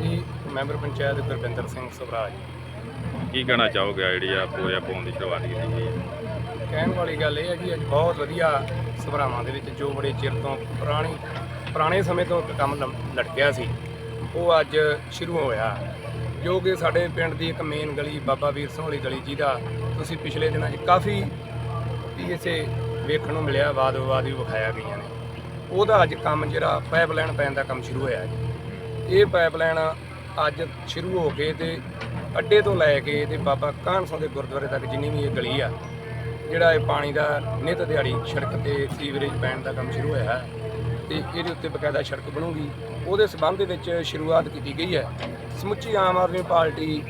ਜੀ ਮੈਂਬਰ ਪੰਚਾਇਤ ਗੁਰਵਿੰਦਰ ਸਿੰਘ ਸਵਰਾਜ ਕੀ ਕਹਿਣਾ ਚਾਹੋਗੇ ਆ ਜਿਹੜੀ ਆ ਪੂਰੇ ਪਾਉਣ ਦੀ ਸ਼ੁਰੂਆਤ ਕੀਤੀ ਗਈ ਹੈ? ਕਹਿਣ ਵਾਲੀ ਗੱਲ ਇਹ ਹੈ ਕਿ ਅੱਜ ਬਹੁਤ ਵਧੀਆ ਸਭਰਾਵਾਂ ਦੇ ਵਿੱਚ ਜੋ ਬੜੇ ਚਿਰ ਤੋਂ ਪੁਰਾਣੀ ਪੁਰਾਣੇ ਸਮੇਂ ਤੋਂ ਇੱਕ ਕੰਮ ਲਮ- ਲਟਕਿਆ ਸੀ ਉਹ ਅੱਜ ਸ਼ੁਰੂ ਹੋਇਆ। ਜੋ ਕਿ ਸਾਡੇ ਪਿੰਡ ਦੀ ਇੱਕ ਮੇਨ ਗਲੀ ਬਾਬਾ ਵੀਰ ਸਿੰਘ ਵਾਲੀ ਗਲੀ ਜਿਹਦਾ ਤੁਸੀਂ ਪਿਛਲੇ ਦਿਨਾਂ 'ਚ ਕਾਫੀ ਇਸੇ ਵੇਖਣ ਨੂੰ ਮਿਲਿਆ ਵਾਦ ਵਿਵਾਦ ਵੀ ਵਿਖਾਇਆ ਗਈਆਂ ਨੇ। ਉਹਦਾ ਅੱਜ ਕੰਮ ਜਿਹੜਾ ਪਾਈਪਲਾਈਨ ਪੈਣ ਦਾ ਕੰਮ ਸ਼ੁਰੂ ਹੋਇਆ ਜੀ ਇਹ ਪਾਈਪਲਾਈਨ ਅੱਜ ਸ਼ੁਰੂ ਹੋ ਕੇ ਤੇ ਅੱਡੇ ਤੋਂ ਲੈ ਕੇ ਤੇ ਬਾਬਾ ਕਾਹਨ ਸਿੰਘ ਦੇ ਗੁਰਦੁਆਰੇ ਤੱਕ ਜਿੰਨੀ ਵੀ ਇਹ ਗਲੀ ਆ, ਜਿਹੜਾ ਇਹ ਪਾਣੀ ਦਾ ਨਿਤ ਦਿਹਾੜੀ ਸੜਕ ਤੇ ਸੀਵਰੇਜ ਪੈਣ ਦਾ ਕੰਮ ਸ਼ੁਰੂ ਹੋਇਆ ਹੈ ਤੇ ਇਹਦੇ ਉੱਤੇ ਬਕਾਇਦਾ ਸੜਕ ਬਣੂਗੀ। ਉਹਦੇ ਸਬੰਧ ਦੇ ਵਿੱਚ ਸ਼ੁਰੂਆਤ ਕੀਤੀ ਗਈ ਹੈ। ਸਮੁੱਚੀ ਆਮ ਆਦਮੀ ਪਾਰਟੀ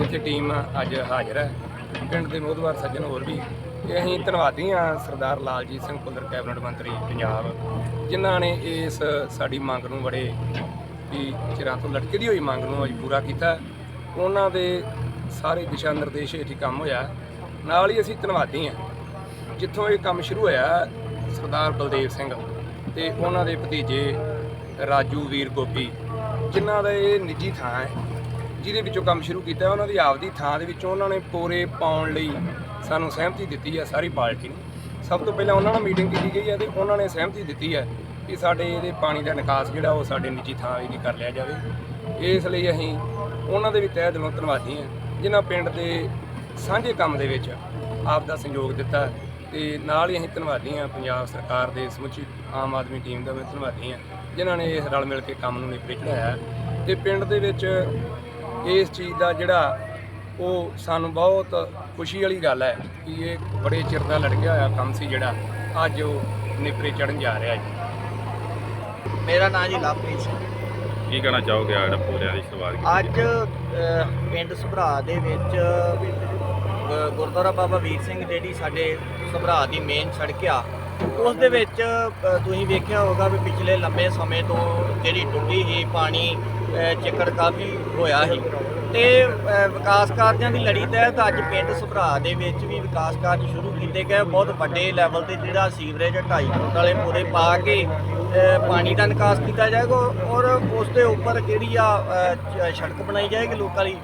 ਇੱਥੇ ਟੀਮ ਅੱਜ ਹਾਜ਼ਰ ਹੈ। ਪਿੰਡ ਦੇ ਮੋਦਵਾਰ ਸੱਜਣ ਹੋਰ ਵੀ। ਤੇ ਅਸੀਂ ਧੰਨਵਾਦੀ ਹਾਂ ਸਰਦਾਰ ਲਾਲਜੀਤ ਸਿੰਘ ਭੁੱਲਰ, ਕੈਬਨਿਟ ਮੰਤਰੀ ਪੰਜਾਬ, ਜਿਨ੍ਹਾਂ ਨੇ ਇਸ ਸਾਡੀ ਮੰਗ ਨੂੰ ਬੜੇ ਵੀ ਚਿਰਾਂ ਤੋਂ ਲਟਕਦੀ ਹੋਈ ਮੰਗ ਨੂੰ ਅੱਜ ਪੂਰਾ ਕੀਤਾ। ਉਹਨਾਂ ਦੇ ਸਾਰੇ ਦਿਸ਼ਾ ਨਿਰਦੇਸ਼ ਹੇਠ ਹੀ ਕੰਮ ਹੋਇਆ। ਨਾਲ ਹੀ ਅਸੀਂ ਧੰਨਵਾਦੀ ਹਾਂ। ਜਿੱਥੋਂ ਇਹ ਕੰਮ ਸ਼ੁਰੂ ਹੋਇਆ, ਸਰਦਾਰ ਬਲਦੇਵ ਸਿੰਘ ਤੇ ਉਹਨਾਂ ਦੇ ਭਤੀਜੇ ਰਾਜੂ ਵੀਰ ਗੋਪੀ, ਜਿਨ੍ਹਾਂ ਦਾ ਇਹ ਨਿੱਜੀ ਥਾਂ ਹੈ, ਜਿਹਦੇ ਵਿੱਚੋਂ ਕੰਮ ਸ਼ੁਰੂ ਕੀਤਾ। ਉਹਨਾਂ ਦੀ ਆਪਦੀ ਥਾਂ ਦੇ ਵਿੱਚੋਂ ਉਹਨਾਂ ਨੇ ਪੋਰੇ ਪਾਉਣ ਲਈ ਸਾਨੂੰ ਸਹਿਮਤੀ ਦਿੱਤੀ ਹੈ ਸਾਰੀ ਪਾਰਟੀ ਨੂੰ। ਸਭ ਤੋਂ ਪਹਿਲਾਂ ਉਹਨਾਂ ਨਾਲ ਮੀਟਿੰਗ ਕੀਤੀ ਗਈ ਹੈ ਤੇ ਉਹਨਾਂ ਨੇ ਸਹਿਮਤੀ ਦਿੱਤੀ ਹੈ ਕਿ ਸਾਡੇ ਇਹਦੇ ਪਾਣੀ ਦਾ ਨਿਕਾਸ ਜਿਹੜਾ ਉਹ ਸਾਡੇ ਨਿੱਜੀ ਥਾਂ ਵੀ ਕਰ ਲਿਆ ਜਾਵੇ। ਇਸ ਲਈ ਅਸੀਂ ਉਹਨਾਂ ਦੇ ਵੀ ਤਹਿ ਦਿਲੋਂ ਧੰਨਵਾਦੀ ਹਾਂ, ਜਿਨ੍ਹਾਂ ਪਿੰਡ ਦੇ ਸਾਂਝੇ ਕੰਮ ਦੇ ਵਿੱਚ ਆਪ ਦਾ ਸਹਿਯੋਗ ਦਿੱਤਾ ਤੇ ਨਾਲ ਹੀ ਅਸੀਂ ਧੰਨਵਾਦੀ ਹਾਂ ਪੰਜਾਬ ਸਰਕਾਰ ਦੇ ਸਮੁੱਚੀ ਆਮ ਆਦਮੀ ਟੀਮ ਦਾ ਵੀ ਧੰਨਵਾਦੀ ਹਾਂ, ਜਿਨ੍ਹਾਂ ਨੇ ਇਸ ਰਲ ਮਿਲ ਕੇ ਕੰਮ ਨੂੰ ਨਿਪਰੇ ਚੜਾਇਆ ਤੇ ਪਿੰਡ ਦੇ ਵਿੱਚ ਇਸ ਚੀਜ਼ ਦਾ ਜਿਹੜਾ ਉਹ ਸਾਨੂੰ ਬਹੁਤ ਖੁਸ਼ੀ ਵਾਲੀ ਗੱਲ ਹੈ ਕਿ ਇਹ ਬੜੇ ਚਿਰ ਦਾ ਲੜਕਿਆ ਹੋਇਆ ਕੰਮ ਸੀ ਜਿਹੜਾ, ਅੱਜ ਉਹ ਨਿਪਰੇ ਚੜਨ ਜਾ ਰਿਹਾ ਜੀ। ਮੇਰਾ ਨਾਮ ਜੀ ਲਵਪ੍ਰੀਤ ਸਿੰਘ। ਕੀ ਕਹਿਣਾ ਚਾਹੋਗੇ ਆ ਜਿਹੜਾ ਪੂਰਿਆਂ ਦੀ ਕੀਤੀ? ਅੱਜ ਅ, ਪਿੰਡ ਸੁਭਰਾ ਦੇ ਵਿੱਚ ਅ, ਗੁਰਦੁਆਰਾ ਬਾਬਾ ਵੀਰ ਸਿੰਘ ਜਿਹੜੀ ਸਾਡੇ ਸੁਭਰਾ ਦੀ ਮੇਨ ਸੜਕ ਆ ਉਸ ਦੇ ਵਿੱਚ ਅ, ਤੁਸੀਂ ਵੇਖਿਆ ਹੋਗਾ ਵੀ ਪਿਛਲੇ ਲੰਮੇ ਸਮੇਂ ਤੋਂ ਜਿਹੜੀ ਟੁੱਟੀ ਸੀ ਪਾਣੀ ਅ, ਚਿੱਕੜ ਕਾਫੀ ਹੋਇਆ ਸੀ। ਤੇ ਅ, ਵਿਕਾਸ ਕਾਰਜਾਂ ਦੀ ਲੜੀ ਤਹਿਤ ਅੱਜ ਪਿੰਡ ਸੁਭਰਾ ਦੇ ਵਿੱਚ ਵੀ ਵਿਕਾਸ ਕਾਰਜ ਸ਼ੁਰੂ ਕੀਤੇ ਗਏ। ਬਹੁਤ ਵੱਡੇ ਲੈਵਲ ਤੇ ਜਿਹੜਾ ਸੀਵਰੇਜ 2.5 ਫੁੱਟ ਵਾਲੇ ਪੂਰੇ ਪਾ ਕੇ ਪਾਣੀ ਦਾ ਨਿਕਾਸ ਕੀਤਾ ਜਾਏਗਾ ਔਰ ਉਸ ਦੇ ਉੱਪਰ ਜਿਹੜੀ ਆ ਸੜਕ ਬਣਾਈ ਜਾਏਗੀ ਲੋਕਾਂ ਲਈ।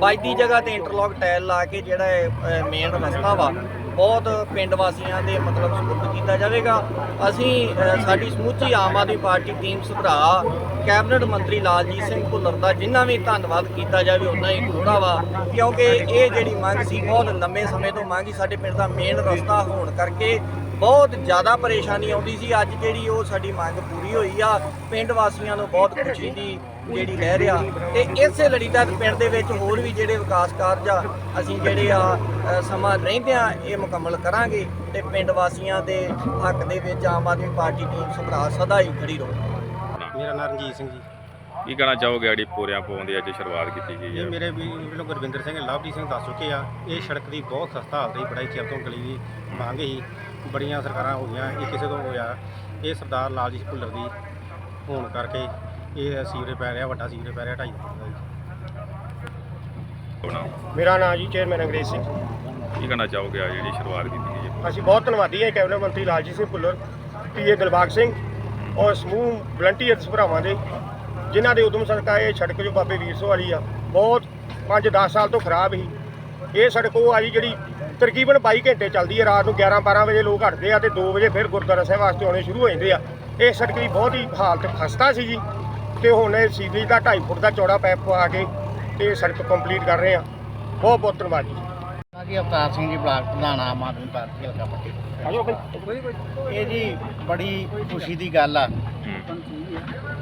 ਵੱਜਦੀ ਜਗ੍ਹਾ ਤੇ ਇੰਟਰਲੌਕ ਟਾਇਲ ਲਾ ਕੇ ਜਿਹੜਾ ਮੇਨ ਰਸਤਾ ਵਾ, ਬਹੁਤ ਪਿੰਡ ਵਾਸੀਆਂ ਦੇ ਮਤਲਬ ਸਪੁਰਦ ਕੀਤਾ ਜਾਵੇਗਾ। ਅਸੀਂ ਸਾਡੀ ਸਮੁੱਚੀ ਆਮ ਆਦਮੀ ਪਾਰਟੀ ਟੀਮ ਸੁਭਰਾ, ਕੈਬਨਿਟ ਮੰਤਰੀ ਲਾਲਜੀਤ ਸਿੰਘ ਭੁੱਲਰ ਦਾ ਜਿੰਨਾ ਵੀ ਧੰਨਵਾਦ ਕੀਤਾ ਜਾਵੇ ਉਨਾ ਹੀ ਥੋੜਾ ਵਾ, ਕਿਉਂਕਿ ਇਹ ਜਿਹੜੀ ਮੰਗ ਸੀ, ਬਹੁਤ ਲੰਮੇ ਸਮੇਂ ਤੋਂ ਮੰਗ ਮੰਗੀ ਸਾਡੇ ਪਿੰਡ ਦਾ ਮੇਨ ਰਸਤਾ ਹੋਣ ਕਰਕੇ ਬਹੁਤ ਜ਼ਿਆਦਾ ਪਰੇਸ਼ਾਨੀ ਆਉਂਦੀ ਸੀ। ਅੱਜ ਜਿਹੜੀ ਉਹ ਸਾਡੀ ਮੰਗ ਪੂਰੀ ਹੋਈ ਆ ਪਿੰਡ ਵਾਸੀਆਂ ਨੂੰ ਬਹੁਤ ਖੁਸ਼ੀ ਦੀ ਜਿਹੜੀ ਲਹਿਰ ਆ ਤੇ ਇਸੇ ਲੜੀ ਤਹਿਤ ਪਿੰਡ ਦੇ ਵਿੱਚ ਹੋਰ ਵੀ ਜਿਹੜੇ ਵਿਕਾਸ ਕਾਰਜ ਆ ਅਸੀਂ ਜਿਹੜੇ ਆ ਸਮਾਂ ਰਹਿੰਦੇ ਆ ਇਹ ਮੁਕੰਮਲ ਕਰਾਂਗੇ ਤੇ ਪਿੰਡ ਵਾਸੀਆਂ ਦੇ ਹੱਕ ਦੇ ਵਿੱਚ ਆਮ ਆਦਮੀ ਪਾਰਟੀ ਟੀਮ ਸਮਰਾ ਸਦਾ ਹੀ ਖੜੀ ਰਹੂ। ਮੇਰਾ ਨਾਮ ਰਣਜੀਤ ਸਿੰਘ ਜੀ। ਕੀ ਕਹਿਣਾ ਚਾਹੋਗੇ? ਜਿਹੜੀ ਪੂਰਿਆਂ ਪਾਉਣ ਦੀ ਅੱਜ ਸ਼ੁਰੂਆਤ ਕੀਤੀ ਗਈ ਇਹ ਹੈ ਮੇਰੇ ਵੀ ਵੱਲੋਂ ਗੁਰਵਿੰਦਰ ਸਿੰਘ ਲਵਪ੍ਰੀਤ ਸਿੰਘ ਦੱਸ ਚੁੱਕੇ ਆ। ਇਹ ਸੜਕ ਦੀ ਬਹੁਤ ਖਸਤਾ ਹਾਲਤ ਹੀ ਚਿਰ ਤੋਂ ਗਲੀ ਦੀ ਮੰਗ ਸੀ। ਬੜੀਆਂ ਸਰਕਾਰਾਂ ਹੋ ਗਈਆਂ ਇਹ ਕਿਸੇ ਤੋਂ ਹੋਇਆ। ਇਹ ਸਰਦਾਰ ਲਾਲਜੀਤ ਭੁੱਲਰ ਦੀ ਹੋਣ ਕਰਕੇ ਇਹ ਸੀਵਰੇ ਪੈ ਰਿਹਾ ਵੱਡਾ ਸੀਵਰੇ ਪੈ ਰਿਹਾ ਢਾਈ ਫੁੱਟ ਦਾ ਜੀ। ਆਪਣਾ? ਮੇਰਾ ਨਾਮ ਜੀ ਚੇਅਰਮੈਨ ਅੰਗਰੇਜ਼ ਸਿੰਘ। ਕੀ ਕਹਿਣਾ ਚਾਹੋਗੇ ਆ ਜਿਹੜੀ ਸ਼ੁਰੂਆਤ ਕੀਤੀ ਗਈ ਹੈ? ਅਸੀਂ ਬਹੁਤ ਧੰਨਵਾਦੀ ਹਾਂ ਕੈਬਨਿਟ ਮੰਤਰੀ ਲਾਲਜੀਤ ਸਿੰਘ ਭੁੱਲਰ ਪੀਏ ਦਿਲਬਾਗ ਸਿੰਘ ਔਰ ਸਮੂਹ ਵਲੰਟੀਅਰਸ ਭਰਾਵਾਂ ਦੇ ਜਿਨ੍ਹਾਂ ਦੇ ਉਦਮ ਸਦਕਾ ਇਹ ਸੜਕ ਜੋ ਬਾਬੇ ਵੀਰ ਸਿੰਘ ਵਾਲੀ ਆ ਬਹੁਤ 5-10 ਸਾਲ ਤੋਂ ਖਰਾਬ ਸੀ। ਇਹ ਸੜਕ ਉਹ ਆ ਜੀ ਜਿਹੜੀ ਤਕਰੀਬਨ 22 ਘੰਟੇ ਚੱਲਦੀ ਹੈ ਰਾਤ ਨੂੰ 11-12 ਵਜੇ ਲੋਕ ਹਟਦੇ ਆ ਤੇ 2 ਵਜੇ ਫਿਰ ਗੁਰਦੁਆਰਾ ਸਾਹਿਬ ਵਾਸਤੇ ਆਉਣੇ ਸ਼ੁਰੂ ਹੋ ਜਾਂਦੇ ਆ। ਇਹ ਸੜਕ ਦੀ ਬਹੁਤ ਹੀ ਹਾਲਤ ਖਸਤਾ ਸੀ ਜੀ। ਤੇ ਹੁਣ ਇਹ ਸੀਵਰੇਜ ਦਾ 2.5 ਫੁੱਟ ਦਾ ਚੌੜਾ ਪੈਪ ਪਾ ਕੇ ਇਹ ਸੜਕ ਕੰਪਲੀਟ ਕਰ ਰਹੇ ਆ। ਬਹੁਤ ਬਹੁਤ ਧੰਨਵਾਦ ਜੀ। ਜੀ ਅਵਤਾਰ ਸਿੰਘ ਜੀ ਬਲਾਕ ਪ੍ਰਧਾਨ ਆਮ ਆਦਮੀ ਪਾਰਟੀ ਹਲਕਾ ਪੱਟੀ। ਇਹ ਜੀ ਬੜੀ ਖੁਸ਼ੀ ਦੀ ਗੱਲ ਆ।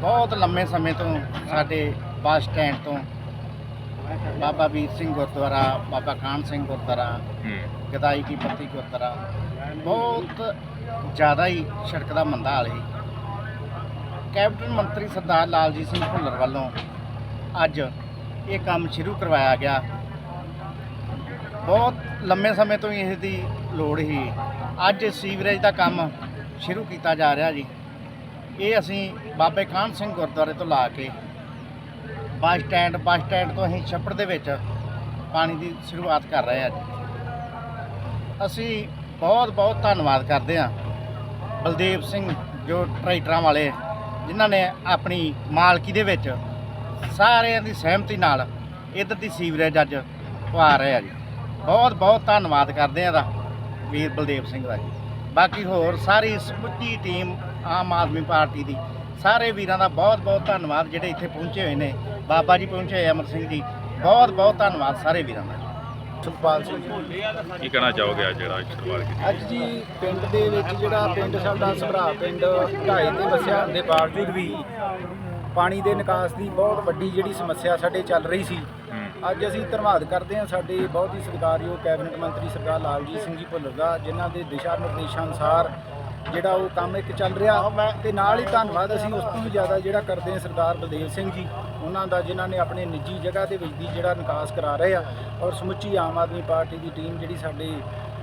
ਬਹੁਤ ਲੰਮੇ ਸਮੇਂ ਤੋਂ ਸਾਡੇ ਬੱਸ ਸਟੈਂਡ ਤੋਂ ਬਾਬਾ ਵੀਰ ਸਿੰਘ ਗੁਰਦੁਆਰਾ ਬਾਬਾ ਕਾਨ ਸਿੰਘ ਗੁਰਦੁਆਰਾ ਹੂੰ। ਗਦਾਈ ਕੀ ਪੱਤੀ ਗੁਰਦੁਆਰਾ। ਬਹੁਤ ਜ਼ਿਆਦਾ ਹੀ ਸੜਕ ਦਾ ਮੰਦਾ ਹਾਲ ਸੀ। ਕੈਬਨਿਟ ਮੰਤਰੀ ਸਰਦਾਰ ਲਾਲਜੀਤ ਸਿੰਘ ਭੁੱਲਰ ਵੱਲੋਂ ਅੱਜ ਇਹ ਕੰਮ ਸ਼ੁਰੂ ਕਰਵਾਇਆ ਗਿਆ। ਬਹੁਤ ਲੰਮੇ ਸਮੇਂ ਤੋਂ ਹੀ ਇਸ ਦੀ ਲੋੜ ਸੀ। ਅੱਜ ਸੀਵਰੇਜ ਦਾ ਕੰਮ ਸ਼ੁਰੂ ਕੀਤਾ ਜਾ ਰਿਹਾ ਜੀ। ਇਹ ਅਸੀਂ ਬਾਬੇ ਕਾਹਨ ਸਿੰਘ ਗੁਰਦੁਆਰੇ ਤੋਂ ਲਾ ਕੇ ਬੱਸ ਸਟੈਂਡ ਬੱਸ ਸਟੈਂਡ ਤੋਂ ਅਸੀਂ ਛੱਪੜ ਦੇ ਵਿੱਚ ਪਾਣੀ ਦੀ ਸ਼ੁਰੂਆਤ ਕਰ ਰਹੇ ਹਾਂ ਜੀ। ਅਸੀਂ ਬਹੁਤ ਬਹੁਤ ਧੰਨਵਾਦ ਕਰਦੇ ਹਾਂ ਬਲਦੇਵ ਸਿੰਘ, ਜੋ ਟਰੈਕਟਰਾਂ ਵਾਲੇ, ਜਿਨ੍ਹਾਂ ਨੇ ਆਪਣੀ ਮਾਲਕੀ ਦੇ ਵਿੱਚ ਸਾਰਿਆਂ ਦੀ ਸਹਿਮਤੀ ਨਾਲ ਇੱਧਰ ਦੀ ਸੀਵਰੇਜ ਅੱਜ ਪਵਾ ਰਹੇ ਆ ਜੀ। ਬਹੁਤ ਬਹੁਤ ਧੰਨਵਾਦ ਕਰਦੇ ਆ ਦਾ ਵੀਰ ਬਲਦੇਵ ਸਿੰਘ ਦਾ ਜੀ। ਬਾਕੀ ਹੋਰ ਸਾਰੀ ਸਮੁੱਚੀ ਟੀਮ ਆਮ ਆਦਮੀ ਪਾਰਟੀ ਦੀ, ਸਾਰੇ ਵੀਰਾਂ ਦਾ ਬਹੁਤ ਬਹੁਤ ਧੰਨਵਾਦ ਜਿਹੜੇ ਇੱਥੇ ਪਹੁੰਚੇ ਹੋਏ ਨੇ। ਬਾਬਾ ਜੀ ਪਹੁੰਚੇ ਅਮਰ ਸਿੰਘ ਜੀ। ਬਹੁਤ ਬਹੁਤ ਧੰਨਵਾਦ ਸਾਰੇ ਵੀਰਾਂ ਦਾ। ਸੁਖਪਾਲ ਸਿੰਘ ਕੀ ਕਹਿਣਾ ਚਾਹੋਗੇ ਅੱਜ ਜਿਹੜਾ ਸ਼ੁਰੂਆਤ ਕੀਤੀ? ਅੱਜ ਜੀ ਪਿੰਡ ਦੇ ਵਿੱਚ ਜਿਹੜਾ ਪਿੰਡ ਸਾਡਾ ਸਭਰਾ ਪਿੰਡ ਢਾਈ ਤੇ ਵਸਿਆ ਦੇ ਬਾਵਜੂਦ ਵੀ ਪਾਣੀ ਦੇ ਨਿਕਾਸ ਦੀ ਬਹੁਤ ਵੱਡੀ ਜਿਹੜੀ ਸਮੱਸਿਆ ਸਾਡੇ ਚੱਲ ਰਹੀ ਸੀ। ਅੱਜ ਅਸੀਂ ਧੰਨਵਾਦ ਕਰਦੇ ਹਾਂ ਸਾਡੇ ਬਹੁਤ ਹੀ ਸਤਿਕਾਰਯੋਗ ਕੈਬਨਿਟ ਮੰਤਰੀ ਸਰਦਾਰ ਲਾਲਜੀਤ ਸਿੰਘ ਜੀ ਭੁੱਲਰ ਦਾ ਜਿਨ੍ਹਾਂ ਦੇ ਦਿਸ਼ਾ ਨਿਰਦੇਸ਼ਾਂ ਅਨੁਸਾਰ ਜਿਹੜਾ ਉਹ ਕੰਮ ਇੱਕ ਚੱਲ ਰਿਹਾ ਤੇ ਨਾਲ ਹੀ ਧੰਨਵਾਦ ਅਸੀਂ ਉਸ ਤੋਂ ਵੀ ਜ਼ਿਆਦਾ ਜਿਹੜਾ ਕਰਦੇ ਹਾਂ ਸਰਦਾਰ ਬਲਦੇਵ ਸਿੰਘ ਜੀ ਉਹਨਾਂ ਦਾ ਜਿਨ੍ਹਾਂ ਨੇ ਆਪਣੇ ਨਿੱਜੀ ਜਗ੍ਹਾ ਦੇ ਵਿੱਚ ਦੀ ਜਿਹੜਾ ਨਿਕਾਸ ਕਰਾ ਰਹੇ ਆ ਔਰ ਸਮੁੱਚੀ ਆਮ ਆਦਮੀ ਪਾਰਟੀ ਦੀ ਟੀਮ ਜਿਹੜੀ ਸਾਡੇ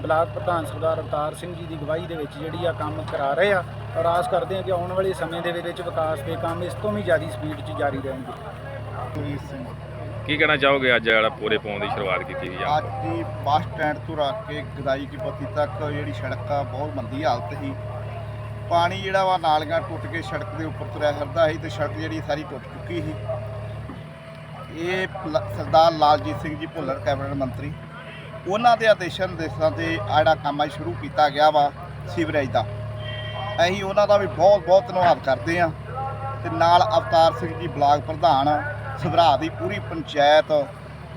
ਬਲਾਕ ਪ੍ਰਧਾਨ ਸਰਦਾਰ ਅਵਤਾਰ ਸਿੰਘ ਜੀ ਦੀ ਅਗਵਾਈ ਦੇ ਵਿੱਚ ਜਿਹੜੀ ਆ ਕੰਮ ਕਰਾ ਰਹੇ ਆ ਔਰ ਆਸ ਕਰਦੇ ਹਾਂ ਕਿ ਆਉਣ ਵਾਲੇ ਸਮੇਂ ਦੇ ਵਿੱਚ ਵਿਕਾਸ ਦੇ ਕੰਮ ਇਸ ਤੋਂ ਵੀ ਜ਼ਿਆਦਾ ਸਪੀਡ 'ਚ ਜਾਰੀ ਰਹਿਣਗੇ। ਕੀ ਕਹਿਣਾ ਚਾਹੋਗੇ ਅੱਜ ਜਿਹੜਾ ਪੂਰੇ ਪਾਉਣ ਦੀ ਸ਼ੁਰੂਆਤ ਕੀਤੀ ਗਈ ਆ? ਅੱਜ ਦੀ ਬੱਸ ਸਟੈਂਡ ਤੋਂ ਰੱਖ ਕੇ ਗਦਾਈ ਕੀ ਪੱਤੀ ਤੱਕ ਜਿਹੜੀ ਸੜਕ ਆ ਬਹੁਤ ਮੰਦੀ ਹਾਲਤ ਸੀ। ਪਾਣੀ ਜਿਹੜਾ ਵਾ ਨਾਲੀਆਂ ਟੁੱਟ ਕੇ ਸੜਕ ਦੇ ਉੱਪਰ ਤੁਰਿਆ ਫਿਰਦਾ ਸੀ ਤੇ ਸੜਕ ਜਿਹੜੀ ਸਾਰੀ ਟੁੱਟ ਚੁੱਕੀ ਸੀ। ਇਹ ਲ- ਸਰਦਾਰ ਲਾਲਜੀਤ ਸਿੰਘ ਜੀ ਭੁੱਲਰ, ਕੈਬਨਿਟ ਮੰਤਰੀ। ਉਹਨਾਂ ਦੇ ਆਦੇਸ਼ਾਂ ਨਿਰਦੇਸ਼ਾਂ ਤੇ ਆ ਜਿਹੜਾ ਕੰਮ ਅੱਜ ਸ਼ੁਰੂ ਕੀਤਾ ਗਿਆ ਵਾ ਸੀਵਰੇਜ ਦਾ। ਅਸੀਂ ਉਹਨਾਂ ਦਾ ਵੀ ਬਹੁਤ ਬਹੁਤ ਧੰਨਵਾਦ ਕਰਦੇ ਹਾਂ। ਤੇ ਨਾਲ ਅਵਤਾਰ ਸਿੰਘ ਜੀ ਬਲਾਕ ਪ੍ਰਧਾਨ, ਸਭਰਾ ਦੀ ਪੂਰੀ ਪੰਚਾਇਤ,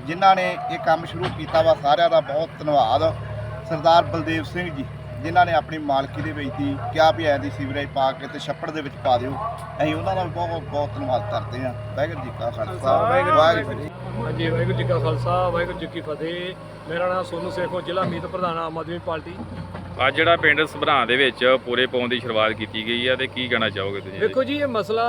ਜਿਨ੍ਹਾਂ ਨੇ ਇਹ ਕੰਮ ਸ਼ੁਰੂ ਕੀਤਾ ਵਾ ਸਾਰਿਆਂ ਦਾ ਬਹੁਤ ਧੰਨਵਾਦ। ਸਰਦਾਰ ਬਲਦੇਵ ਸਿੰਘ ਜੀ। ਜਿਨ੍ਹਾਂ ਨੇ ਆਪਣੀ ਮਾਲਕੀ ਦੇ ਵਿੱਚ ਦੀ ਕਿਹਾ ਵੀ ਐਂ ਦੀ ਸੀਵਰੇਜ ਪਾ ਕੇ ਤੇ ਛੱਪੜ ਦੇ ਵਿੱਚ ਪਾ ਦਿਓ। ਅਸੀਂ ਉਹਨਾਂ ਦਾ ਬਹੁਤ ਬਹੁਤ ਧੰਨਵਾਦ ਕਰਦੇ ਹਾਂ। ਵਾਹਿਗੁਰੂ ਜੀ ਕਾ ਖਾਲਸਾ। ਵਾਹਿਗੁਰੂ ਜੀ। ਹਾਂਜੀ ਵਾਹਿਗੁਰੂ ਜੀ ਕਾ ਖਾਲਸਾ ਵਾਹਿਗੁਰੂ ਜੀ ਕੀ ਫਤਿਹ। ਮੇਰਾ ਨਾਮ ਸੋਨੂ ਸੇਖੋ ਜ਼ਿਲ੍ਹਾ ਮੀਤ ਪ੍ਰਧਾਨ ਆਮ ਆਦਮੀ ਪਾਰਟੀ। ਅੱਜ ਜਿਹੜਾ ਪਿੰਡ ਸਭਰਾਂ ਦੇ ਵਿੱਚ ਪੂਰੇ ਪਾਉਣ ਦੀ ਸ਼ੁਰੂਆਤ ਕੀਤੀ ਗਈ ਆ ਤੇ ਕੀ ਕਹਿਣਾ ਚਾਹੋਗੇ ਤੁਸੀਂ ਵੇਖੋ ਜੀ ਇਹ ਮਸਲਾ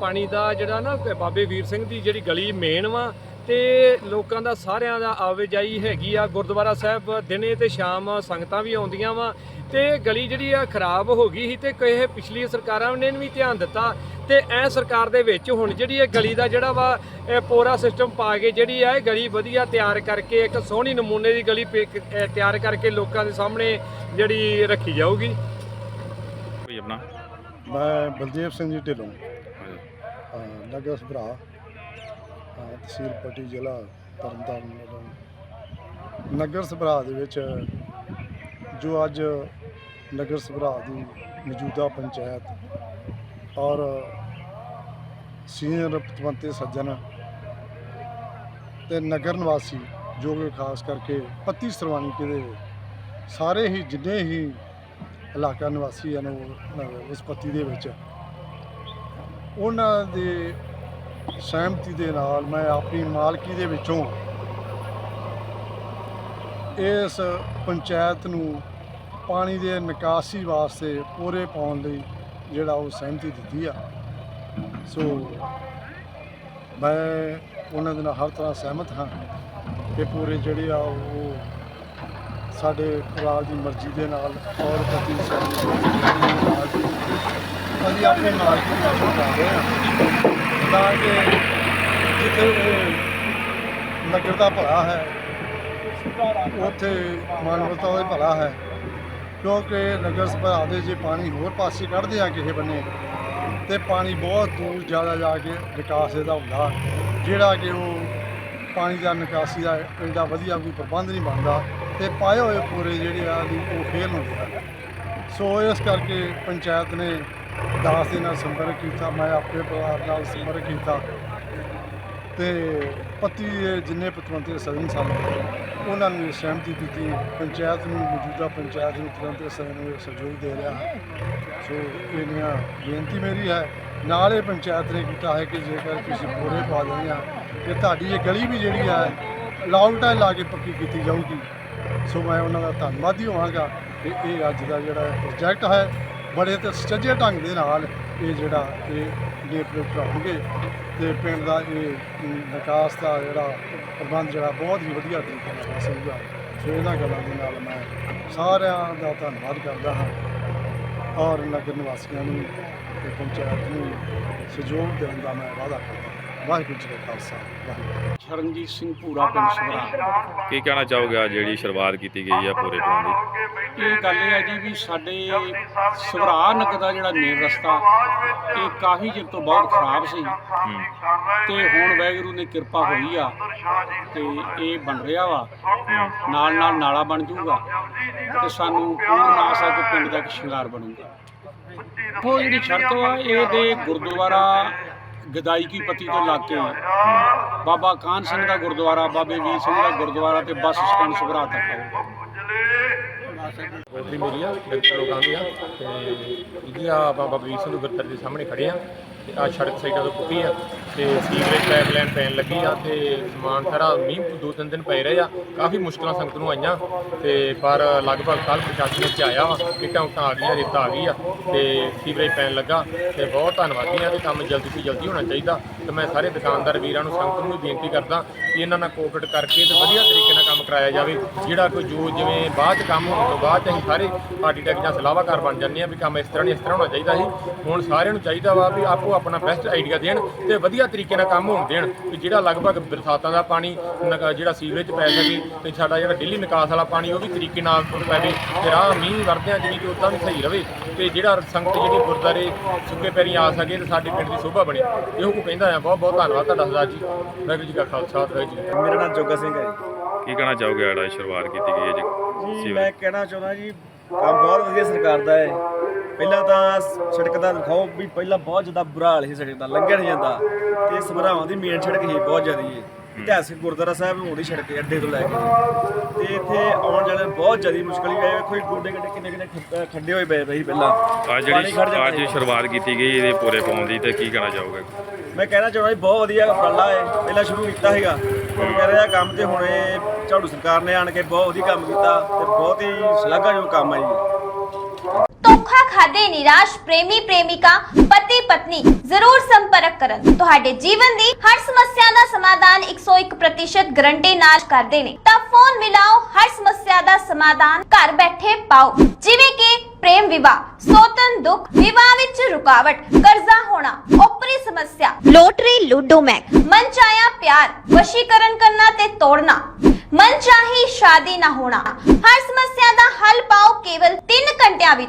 ਪਾਣੀ ਦਾ ਜਿਹੜਾ ਨਾ ਬਾਬੇ ਵੀਰ ਸਿੰਘ ਦੀ ਜਿਹੜੀ ਗਲੀ ਮੇਨ ਵਾ ਤੇ ਲੋਕਾਂ ਦਾ ਸਾਰਿਆਂ ਦਾ ਆਵਾਜਾਈ ਹੈਗੀ ਆ। ਗੁਰਦੁਆਰਾ ਸਾਹਿਬ ਦਿਨੇ ਤੇ ਸ਼ਾਮ ਸੰਗਤਾਂ ਵੀ ਆਉਂਦੀਆਂ ਵਾ ਤੇ ਗਲੀ ਜਿਹੜੀ ਆ ਖਰਾਬ ਹੋ ਗਈ ਸੀ ਤੇ ਕਿਸੇ ਪਿਛਲੀ ਸਰਕਾਰਾਂ ਨੇ ਵੀ ਧਿਆਨ ਦਿੱਤਾ ਤੇ ਐ ਸਰਕਾਰ ਦੇ ਵਿੱਚ ਹੁਣ ਜਿਹੜੀ ਇਹ ਗਲੀ ਦਾ ਜਿਹੜਾ ਵਾ ਇਹ ਪੂਰਾ ਸਿਸਟਮ ਪਾ ਕੇ ਜਿਹੜੀ ਆ ਇਹ ਗਲੀ ਵਧੀਆ ਤਿਆਰ ਕਰਕੇ ਇੱਕ ਸੋਹਣੀ ਨਮੂਨੇ ਦੀ ਗਲੀ ਤਿਆਰ ਕਰਕੇ ਲੋਕਾਂ ਦੇ ਸਾਹਮਣੇ ਜਿਹੜੀ ਰੱਖੀ ਜਾਊਗੀ। ਕੋਈ ਆਪਣਾ? ਮੈਂ ਬਲਦੇਵ ਸਿੰਘ ਜੀ ਢਿੱਲੋਂ। ਨਗਰ ਸਭਰਾ ਤਹਿਸੀਲ ਪੱਟੀ ਜ਼ਿਲ੍ਹਾ ਤਰਨਤਾਰਨ ਵੱਲੋਂ ਨਗਰ ਸਭਰਾ ਦੇ ਵਿੱਚ ਜੋ ਅੱਜ ਨਗਰ ਸਭਰਾ ਦੀ ਮੌਜੂਦਾ ਪੰਚਾਇਤ ਔਰ ਸੀਨੀਅਰ ਪਤਵੰਤੇ ਸੱਜਣ ਤੇ ਨਗਰ ਨਿਵਾਸੀ, ਜੋ ਕਿ ਖਾਸ ਕਰਕੇ ਪੱਤੀ ਸਰਵਾਨੀ ਦੇ ਸਾਰੇ ਹੀ ਜਿੰਨੇ ਹੀ ਇਲਾਕਾ ਨਿਵਾਸੀ ਹਨ, ਉਹ ਨ- ਉਸ ਪੱਤੀ ਦੇ ਵਿੱਚ, ਉਹਨਾਂ ਦੇ ਸਹਿਮਤੀ ਦੇ ਨਾਲ ਮੈਂ ਆਪਣੀ ਮਾਲਕੀ ਦੇ ਵਿੱਚੋਂ ਇਸ ਪੰਚਾਇਤ ਨੂੰ ਪਾਣੀ ਦੇ ਨਿਕਾਸੀ ਵਾਸਤੇ ਪੂਰੇ ਪਾਉਣ ਲਈ ਜਿਹੜਾ ਉਹ ਸਹਿਮਤੀ ਦਿੱਤੀ ਆ। ਸੋ ਮੈਂ ਉਹਨਾਂ ਦੇ ਨਾਲ ਹਰ ਤਰ੍ਹਾਂ ਸਹਿਮਤ ਹਾਂ ਕਿ ਪੂਰੇ ਜਿਹੜੇ ਆ ਉਹ ਸਾਡੇ ਪਰਿਵਾਰ ਦੀ ਮਰਜ਼ੀ ਦੇ ਨਾਲ ਔਰ ਪਤੀ ਸਾਡੀ ਅਸੀਂ ਆਪਣੇ ਨਾਲ ਦੀ ਕਰ ਰਹੇ ਹਾਂ। ਤਾਂ ਕਿ ਜਿੱਥੇ ਨਗਰ ਦਾ ਭਲਾ ਹੈ, ਉੱਥੇ ਮਾਨਵਤਾ ਦਾ ਭਲਾ ਹੈ। ਕਿਉਂਕਿ ਨਗਰ ਸਭਾ ਦੇ ਜੇ ਪਾਣੀ ਹੋਰ ਪਾਸੇ ਕੱਢਦੇ ਆ ਕਿਸੇ ਬੰਨੇ, ਤੇ ਪਾਣੀ ਬਹੁਤ ਦੂਰ ਜ਼ਿਆਦਾ ਜਾ ਕੇ ਨਿਕਾਸ ਇਹਦਾ ਹੁੰਦਾ। ਜਿਹੜਾ ਕਿ ਉਹ ਪਾਣੀ ਦਾ ਨਿਕਾਸੀ ਦਾ ਇਹਦਾ ਵਧੀਆ ਕੋਈ ਪ੍ਰਬੰਧ ਨਹੀਂ ਬਣਦਾ, ਤੇ ਪਾਏ ਹੋਏ ਪੂਰੇ ਜਿਹੜੇ ਆ ਉਹ ਫੇਲ ਹੁੰਦੇ ਆ। ਸੋ ਇਸ ਕਰਕੇ ਪੰਚਾਇਤ ਨੇ ਦਾਸ ਦੇ ਨਾਲ ਸੰਪਰਕ ਕੀਤਾ, ਮੈਂ ਆਪਣੇ ਪਰਿਵਾਰ ਨਾਲ ਸੰਪਰਕ ਕੀਤਾ ਤੇ ਪਤੀ ਦੇ ਜਿੰਨੇ ਪਤਵੰਤੇ ਸਦਨ ਸਨ, ਉਹਨਾਂ ਨੇ ਸਹਿਮਤੀ ਦਿੱਤੀ, ਪੰਚਾਇਤ ਨੂੰ ਮੌਜੂਦਾ ਪੰਚਾਇਤ ਨੂੰ ਤੁਰੰਤ ਸਦਨ ਨੂੰ ਸਹਿਯੋਗ ਦੇ ਰਿਹਾ ਹੈ। ਸੋ ਇਹਨੀਆਂ ਬੇਨਤੀ ਮੇਰੀ ਹੈ, ਨਾਲ ਇਹ ਪੰਚਾਇਤ ਨੇ ਕੀਤਾ ਹੈ ਕਿ ਜੇਕਰ ਤੁਸੀਂ ਬੋਰੇ ਪਾ ਦਿੰਦੇ ਆ ਕਿ ਤੁਹਾਡੀ ਇਹ ਗਲੀ ਵੀ ਜਿਹੜੀ ਹੈ ਲਾਉਟਾ ਲਾ ਕੇ ਪੱਕੀ ਕੀਤੀ ਜਾਊਗੀ ਸੋ ਮੈਂ ਉਹਨਾਂ ਦਾ ਧੰਨਵਾਦੀ ਹੋਵਾਂਗਾ ਕਿ ਇਹ ਅੱਜ ਦਾ ਜਿਹੜਾ ਪ੍ਰੋਜੈਕਟ ਹੈ ਬੜੇ ਤੇ ਸੁਚੱਜੇ ਢੰਗ ਦੇ ਨਾਲ ਇਹ ਜਿਹੜਾ ਇਹ ਲੇਪ ਕਰਾਉਣਗੇ ਤੇ ਪਿੰਡ ਦਾ ਇਹ ਵਿਕਾਸ ਦਾ ਜਿਹੜਾ ਪ੍ਰਬੰਧ ਜਿਹੜਾ ਬਹੁਤ ਹੀ ਵਧੀਆ ਤਰੀਕੇ ਨਾਲ ਹੋ ਸੋ ਇਹਨਾਂ ਗੱਲਾਂ ਦੇ ਨਾਲ ਮੈਂ ਸਾਰਿਆਂ ਦਾ ਧੰਨਵਾਦ ਕਰਦਾ ਹਾਂ ਔਰ ਨਗਰ ਨਿਵਾਸੀਆਂ ਨੂੰ ਤੇ ਪੰਚਾਇਤ ਨੂੰ ਸਹਿਯੋਗ ਦੇਣ ਦਾ ਮੈਂ ਵਾਅਦਾ ਕਰਦਾ ਵਾਹਿਗੁਰੂ ਜੀ ਕਾ ਖਾਲਸਾ ਵਾਹਿਗੁਰੂ ਸ਼ਰਨਜੀਤ ਸਿੰਘ ਪੂਰਾ ਪਿੰਡ ਸਭਰਾ ਕੀ ਕਹਿਣਾ ਚਾਹੋਗੇ ਆ ਜਿਹੜੀ ਸ਼ੁਰੂਆਤ ਕੀਤੀ ਗਈ ਆ ਪੂਰੇ ਪਾਉਣ ਦੀ? ਇਹ ਗੱਲ ਇਹ ਹੈ ਜੀ ਵੀ ਸਾਡੇ ਸਭਰਾ ਨਕ ਦਾ ਜਿਹੜਾ ਮੇਨ ਰਸਤਾ ਇਹ ਕਾਫੀ ਚਿਰ ਤੋਂ ਬਹੁਤ ਖਰਾਬ ਸੀ। ਹੂੰ ਤੇ ਹੁਣ ਵੈਗਰੂ ਨੇ ਕਿਰਪਾ ਹੋਈ ਆ ਤੇ ਇਹ ਬਣ ਰਿਹਾ ਵਾ। ਨਾਲ ਨਾਲ ਨਾਲਾ ਬਣ ਜਾਊਗਾ ਤੇ ਸਾਨੂੰ ਪੂਰਨ ਆਸਾ ਕਿ ਪਿੰਡ ਦਾ ਇੱਕ ਸ਼ਿੰਗਾਰ ਬਣੂਗਾ। ਉਹ ਜਿਹੜੀ ਸੜਕ ਵਾ ਇਹ ਦੇ ਗੁਰਦੁਆਰਾ ਗਦਾਇਕੀ ਪਤੀ ਪੱਤੀ ਤੋਂ ਲੱਗ ਕੇ ਬਾਬਾ ਕਾਨ ਸਿੰਘ ਦਾ ਗੁਰਦੁਆਰਾ, ਬਾਬੇ ਵੀਰ ਸਿੰਘ ਦਾ ਗੁਰਦੁਆਰਾ ਤੇ ਬੱਸ ਸਟੈਂਡ ਸੁਭਰਾ ਤੱਕ ਆਊਗਾ ਕੋਠੀ ਮੇਰੀ ਆ, ਡਾਕਟਰ ਲੋਕਾਂ ਦੀ ਆ, ਤੇ ਇਹਦੀ ਆਪਾਂ ਬਾਬਾ ਵੀਰ ਸਿੰਘ ਦੇ ਦੇ ਸਾਹਮਣੇ ਖੜੇ ਆ। ਤੇ ਆ ਸੜਕ ਸਾਈਡਾਂ ਤੋਂ ਪੁੱਟੀ ਆ, ਤੇ ਸੀਵਰੇਜ ਪਾਈਪਲਾਈਨ ਪੈਣ ਲੱਗੀ ਆ, ਤੇ ਸਮਾਨ ਸਾਰਾ ਮੀਂਹ ਦੋ ਤਿੰਨ ਦਿਨ ਪਏ ਰਹੇ ਆ। ਕਾਫੀ ਮੁਸ਼ਕਲਾਂ ਸੰਗਤ ਨੂੰ ਆਈਆਂ, ਤੇ ਪਰ ਲਗਭਗ ਕੱਲ ਪ੍ਰਸ਼ਾਸਨ ਵਿੱਚ ਆਇਆ ਵਾ, ਇੱਟਾਂ ਉੱਟਾਂ ਆ ਗਈਆਂ, ਰੇਤਾ ਆ ਗਈ ਆ, ਤੇ ਸੀਵਰੇਜ ਪੈਣ ਲੱਗਾ, ਤੇ ਬਹੁਤ ਧੰਨਵਾਦੀ ਆ ਤੇ ਕੰਮ ਜਲਦੀ ਤੋਂ ਜਲਦੀ ਹੋਣਾ ਚਾਹੀਦਾ। ਤੇ ਮੈਂ ਸਾਰੇ ਦੁਕਾਨਦਾਰ ਵੀਰਾਂ ਨੂੰ, ਸੰਗਤ ਨੂੰ ਵੀ ਬੇਨਤੀ ਕਰਦਾ ਕਿ ਇਹਨਾਂ ਨਾਲ ਕੋਆਪਰੇਟ ਕਰਕੇ ਤੇ ਵਧੀਆ ਤਰੀਕੇ ਨਾਲ ਕਰਾਇਆ ਜਾਵੇ, ਜਿਹੜਾ ਕੋਈ ਜੋ ਜਿਵੇਂ ਬਾਅਦ 'ਚ ਕੰਮ ਹੋਣ ਤੋਂ ਬਾਅਦ 'ਚ ਅਸੀਂ ਸਾਰੇ ਪਾਰਟੀ ਟੈਕ ਜਾਂ ਸਲਾਹਕਾਰ ਬਣ ਜਾਂਦੇ ਆ ਵੀ ਕੰਮ ਇਸ ਤਰ੍ਹਾਂ ਨਹੀਂ, ਇਸ ਤਰ੍ਹਾਂ ਹੋਣਾ ਚਾਹੀਦਾ ਸੀ ਹੁਣ ਸਾਰਿਆਂ ਨੂੰ ਚਾਹੀਦਾ ਵਾ ਵੀ ਆਪੋ ਆਪਣਾ ਬੈਸਟ ਆਈਡੀਆ ਦੇਣ ਤੇ ਵਧੀਆ ਤਰੀਕੇ ਨਾਲ ਕੰਮ ਹੋਣ ਦੇਣ, ਵੀ ਜਿਹੜਾ ਲਗਭਗ ਬਰਸਾਤਾਂ ਦਾ ਪਾਣੀ, ਨਕ- ਜਿਹੜਾ ਸੀਵਰੇਜ ਪੈ ਸਕੇ ਤੇ ਸਾਡਾ ਜਿਹੜਾ ਡੇਲੀ ਨਿਕਾਸ ਵਾਲਾ ਪਾਣੀ, ਉਹ ਵੀ ਤਰੀਕੇ ਨਾਲ ਪਵੇ ਤੇ ਰਾਹ ਮੀਂਹ ਵਰਦਿਆਂ ਜਿਵੇਂ ਕਿ ਉਦਾਂ ਵੀ ਸਹੀ ਰਵੇ ਤੇ ਜਿਹੜਾ ਸੰਗਤ ਜਿਹੜੀ ਗੁਰਦਾਰੇ ਸੁੱਕੇ ਪੈਰੀ ਆ ਸਕੇ ਤੇ ਸਾਡੇ ਪਿੰਡ ਦੀ ਸ਼ੋਭਾ ਬਣੇ। ਇਹੋ ਕੋ ਕਹਿੰਦਾ ਆ ਬਹੁਤ ਬਹੁਤ ਧੰਨਵਾਦ ਤੁਹਾਡਾ ਸਰਦਾਰ ਜੀ। ਵਾਹਿਗੁਰੂ ਜੀ ਕਾ ਖਾਲਸਾ, ਵਾਹਿਗੁਰੂ ਜੀ ਮੇਰਾ ਨਾਮ ਜੋਗਾ ਸਿੰਘ ਹੈ ਕੀ ਕਹਿਣਾ ਚਾਹੋਗੇ ਆੜਾ ਸ਼ੁਰੂਆਤ ਕੀਤੀ ਗਈ ਹੈ ਜੀ? ਜੀ ਮੈਂ ਕਹਿਣਾ ਚਾਹੁੰਦਾ ਜੀ ਕੰਮ ਬਹੁਤ ਵਧੀਆ ਸਰਕਾਰ ਦਾ ਹੈ। ਪਹਿਲਾਂ ਤਾਂ ਸੜਕ ਦਾ ਦਿਖਾਓ ਵੀ ਪਹਿਲਾਂ ਬਹੁਤ ਜ਼ਿਆਦਾ ਬੁਰਾ ਹਾਲ ਸੀ ਸੜਕ ਦਾ ਲੰਘਿਆ ਨਹੀਂ ਜਾਂਦਾ। ਤੇ ਸਭਰਾਵਾਂ ਦੀ ਮੇਨ ਸੜਕ ਹੀ ਬਹੁਤ ਜ਼ਿਆਦਾ ਹੈ। ਇਤਿਹਾਸਿਕ ਗੁਰਦੁਆਰਾ ਸਾਹਿਬ ਨੂੰ ਉਹਦੀ ਸੜਕ ਅੱਡੇ ਤੋਂ ਲੈ ਕੇ। ਤੇ ਇੱਥੇ ਆਉਣ ਜਾਣ ਬਹੁਤ ਜ਼ਿਆਦਾ ਮੁਸ਼ਕਲ ਹੀ ਹੈ ਇਹ ਗੋਡੇ ਗੱਡੇ ਕਿੰਨੇ ਕਿੰਨੇ ਖੱਡ- ਹੋਏ ਪਏ ਸੀ ਪਹਿਲਾਂ। ਆ ਜਿਹੜੀ ਅੱਜ। ਸ਼ੁਰੂਆਤ ਕੀਤੀ ਗਈ ਇਹਦੇ ਪੂਰੇ ਪਾਉਣ ਦੀ ਤੇ ਕੀ ਕਹਿਣਾ ਚਾਹੋਗੇ? ਮੈਂ ਕਹਿਣਾ ਚਾਹੁੰਦਾ ਜੀ ਬਹੁਤ ਵਧੀਆ ਉਪਰਾਲਾ ਹੈ। ਪਹਿਲਾਂ ਸ਼ੁਰੂ ਕੀਤਾ ਹੁਣ ਕਹਿ ਰਿਹਾ ਕੰਮ ਤੇ ਹੁਣ ਇਹ ਝਾੜੂ ਸਰਕਾਰ ਨੇ ਆਣ ਕੇ ਬਹੁਤ ਵਧੀਆ ਕੰਮ ਕੀਤਾ ਤੇ ਬਹੁਤ ਹੀ ਸ਼ਲਾਘਾਯੋਗ ਕੰਮ ਹੈ ਜੀ ਧੋਖਾ ਖਾਦੇ ਨਿਰਾਸ਼ ਪ੍ਰੇਮੀ ਪ੍ਰੇਮਿਕਾ ਪਤੀ ਪਤਨੀ ਜ਼ਰੂਰ ਸੰਪਰਕ ਕਰਨ। ਤੁਹਾਡੇ ਜੀਵਨ ਦੀ ਹਰ ਸਮੱਸਿਆ ਦਾ ਸਮਾਧਾਨ 101% ਗਰੰਟੀ ਨਾਲ ਕਰਦੇ ਨੇ। ਤਾਂ ਫੋਨ ਮਿਲਾਓ ਹਰ ਸਮੱਸਿਆ ਦਾ ਸਮਾਧਾਨ ਘਰ ਬੈਠੇ ਪਾਓ। ਜਿਵੇਂ ਕਿ ਪ੍ਰੇਮ ਵਿਵਾਹ ਸੋਤਨ ਦੁੱਖ ਵਿਵਾਹ ਵਿੱਚ ਰੁਕਾਵਟ ਕਰਜ਼ਾ ਹੋਣਾ ਓਪਰੀ ਸਮੱਸਿਆ। ਲੋਟਰੀ ਲੂਡੋ ਮੈਕ। ਮਨਚਾਇਆ ਪਿਆਰ ਵਸ਼ੀਕਰਨ ਕਰਨਾ ਤੇ ਤੋੜਨਾ। ਮਨਚਾਹੀ ਸ਼ਾਦੀ ਨਾ ਹੋਣਾ। ਹਰ ਸਮੱਸਿਆ ਦਾ ਹੱਲ ਪਾਓ ਕੇਵਲ 3 ਘੰਟਿਆਂ ਵਿੱਚ।